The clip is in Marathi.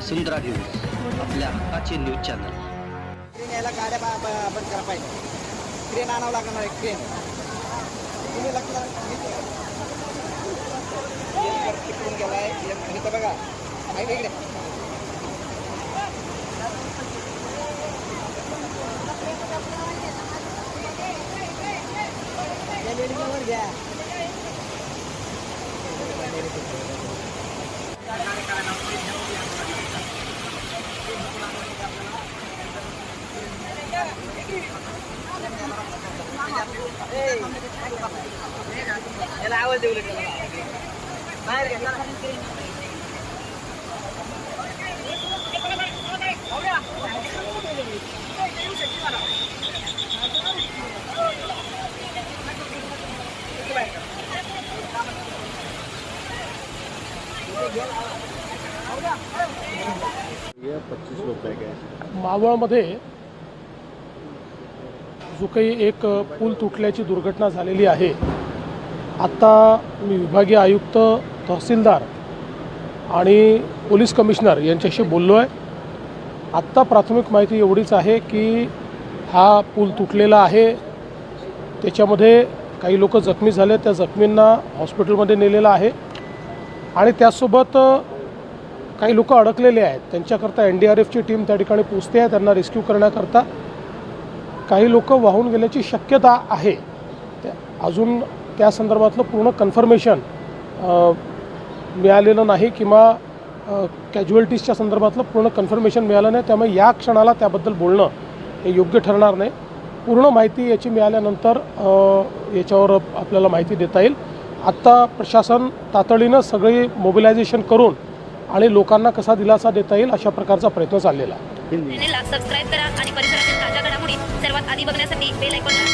वसुंधरा न्यूज आपल्या हक्काचे न्यूज चॅनल. क्रेन यायला गाड्या बंद करा पाहिजे. क्रेन आणावं लागणार आहे क्रेन. तुम्ही तिकडून गेलाय इथं बघा. लेडीजला वर घ्या याला आवाज देऊ लागला बाहेर घ्या. मावळमध्ये जो काही एक पूल तुटल्याची दुर्घटना झालेली आहे. आत्ता मी विभागीय आयुक्त तहसीलदार आणि पोलीस कमिशनर यांच्याशी बोललो आहे आत्ता प्राथमिक माहिती एवढीच आहे की हा पूल तुटलेला आहे. त्याच्यामध्ये काही लोक जखमी झाले त्या जखमींना हॉस्पिटलमध्ये नेलेलं आहे. आणि त्याचसोबत काही लोक अडकलेले आहेत. त्यांच्याकरता एन डी आर एफची टीम त्या ठिकाणी पोचते आहे त्यांना रेस्क्यू करण्याकरता. काही लोक वाहून गेल्याची शक्यता आहे. त्या अजून त्या संदर्भातलं पूर्ण कन्फर्मेशन मिळालेलं नाही किंवा कॅज्युअल्टीजच्या संदर्भातलं पूर्ण कन्फर्मेशन मिळालं नाही. त्यामुळे या क्षणाला त्याबद्दल बोलणं हे योग्य ठरणार नाही. पूर्ण माहिती याची मिळाल्यानंतर याच्यावर आपल्याला माहिती देता येईल. आत्ता प्रशासन तातडीनं सगळी मोबिलायझेशन करून आणि लोकांना कसा दिलासा देता येईल अशा प्रकारचा प्रयत्न चाललेला आहे. di ba na sa big bill, like, wala